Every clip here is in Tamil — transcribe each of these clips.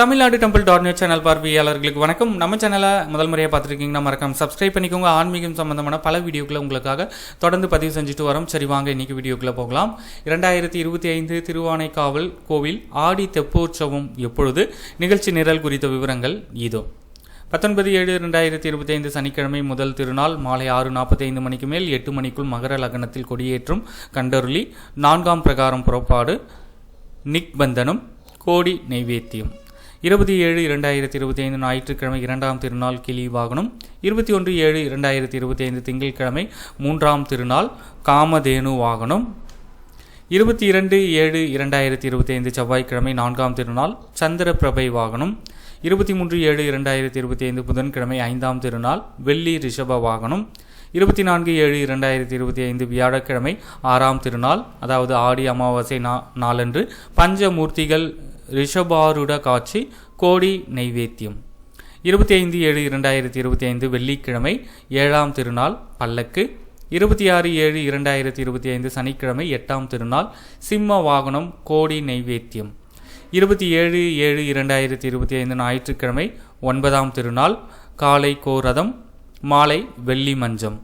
Tamilnadu temple dot net channel பார்வையாளர்களுக்கு வணக்கம். நம்ம சேனலை முதல் முறையாக பார்த்துருக்கீங்கன்னா மறக்காம சப்ஸ்கிரைப் பண்ணிக்கோங்க. ஆன்மீகம் சம்பந்தமான பல வீடியோக்களை உங்களுக்காக தொடர்ந்து பதிவு செஞ்சுட்டு வரோம். சரி வாங்க இன்னைக்கு வீடியோக்குள்ளே போகலாம். இரண்டாயிரத்தி இருபத்தி ஐந்து திருவானைக்காவல் கோவில் ஆடி தெப்போற்சவம் எப்பொழுது? நிகழ்ச்சி நிரல் குறித்த விவரங்கள் இதோ. பத்தொன்பது ஏழு ரெண்டாயிரத்தி இருபத்தி ஐந்து சனிக்கிழமை முதல் திருநாள் மாலை ஆறு நாற்பத்தி ஐந்து மணிக்கு மேல் எட்டு மணிக்குள் மகர லக்னத்தில் கொடியேற்றும் கண்டருளி நான்காம் பிரகாரம் புறப்பாடு நிக்பந்தனம் கோடி நைவேத்தியம். இருபத்தி ஏழு இரண்டாயிரத்தி இருபத்தி ஐந்து ஞாயிற்றுக்கிழமை இரண்டாம் திருநாள் கிளி வாகனம் இருபத்தி ஒன்று ஏழு இரண்டாயிரத்தி இருபத்தி ஐந்து திங்கட்கிழமை மூன்றாம் திருநாள் காமதேனு வாகனம் இருபத்தி இரண்டு ஏழு இரண்டாயிரத்தி இருபத்தி ஐந்து செவ்வாய்க்கிழமை நான்காம் திருநாள் சந்திர பிரபை வாகனம் இருபத்தி மூன்று ஏழு இரண்டாயிரத்தி இருபத்தி ஐந்து புதன்கிழமை ஐந்தாம் திருநாள் வெள்ளி ரிஷப வாகனம் இருபத்தி நான்கு ஏழு இரண்டாயிரத்தி இருபத்தி ஐந்து வியாழக்கிழமை ஆறாம் திருநாள் அதாவது ஆடி அமாவாசை நா நாளன்று பஞ்சமூர்த்திகள் ரிஷபாருட காட்சி கோடி நைவேத்தியம். இருபத்தி ஐந்து ஏழு இரண்டாயிரத்தி இருபத்தி ஐந்து வெள்ளிக்கிழமை ஏழாம் திருநாள் பல்லக்கு. இருபத்தி ஆறு ஏழு இரண்டாயிரத்தி இருபத்தி ஐந்து சனிக்கிழமை எட்டாம் திருநாள் சிம்ம வாகனம் கோடி நைவேத்தியம். இருபத்தி ஏழு ஏழு இரண்டாயிரத்தி இருபத்தி ஐந்து ஞாயிற்றுக்கிழமை ஒன்பதாம் திருநாள் காலை கோரதம் மாலை வெள்ளி மஞ்சம்.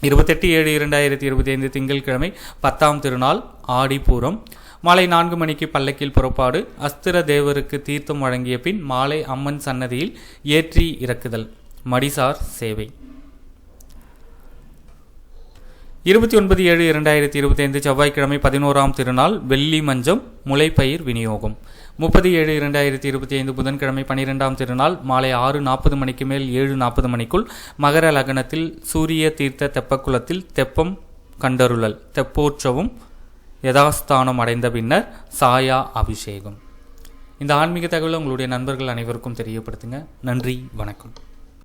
இருபத்தெட்டு ஏழு இரண்டாயிரத்தி இருபத்தி ஐந்து திங்கட்கிழமை பத்தாம் திருநாள் ஆடிப்பூரம். மாலை நான்கு மணிக்கு பல்லக்கில் புறப்பாடு அஸ்திர தேவருக்கு தீர்த்தம் வழங்கிய பின் மாலை அம்மன் சன்னதியில் ஏற்றி இறக்குதல். மடிசார் சேவை. இருபத்தி ஒன்பது ஏழு இரண்டாயிரத்தி இருபத்தி ஐந்து செவ்வாய்க்கிழமை பதினோராம் திருநாள் வெள்ளி மஞ்சம் முளைப்பயிர் விநியோகம். முப்பது ஏழு இரண்டாயிரத்தி இருபத்தி ஐந்து புதன்கிழமை பனிரெண்டாம் திருநாள் மாலை ஆறு நாற்பது மணிக்கு மேல் ஏழு நாற்பது மணிக்குள் மகர லக்னத்தில் சூரிய தீர்த்த தெப்பக்குளத்தில் தெப்பம் கண்டருளல். தெப்போற்சவம் யதாஸ்தானம் அடைந்த பின்னர் சாயா அபிஷேகம். இந்த ஆன்மீக தகவலை உங்களுடைய நண்பர்கள் அனைவருக்கும் தெரியப்படுத்துங்க. நன்றி வணக்கம்.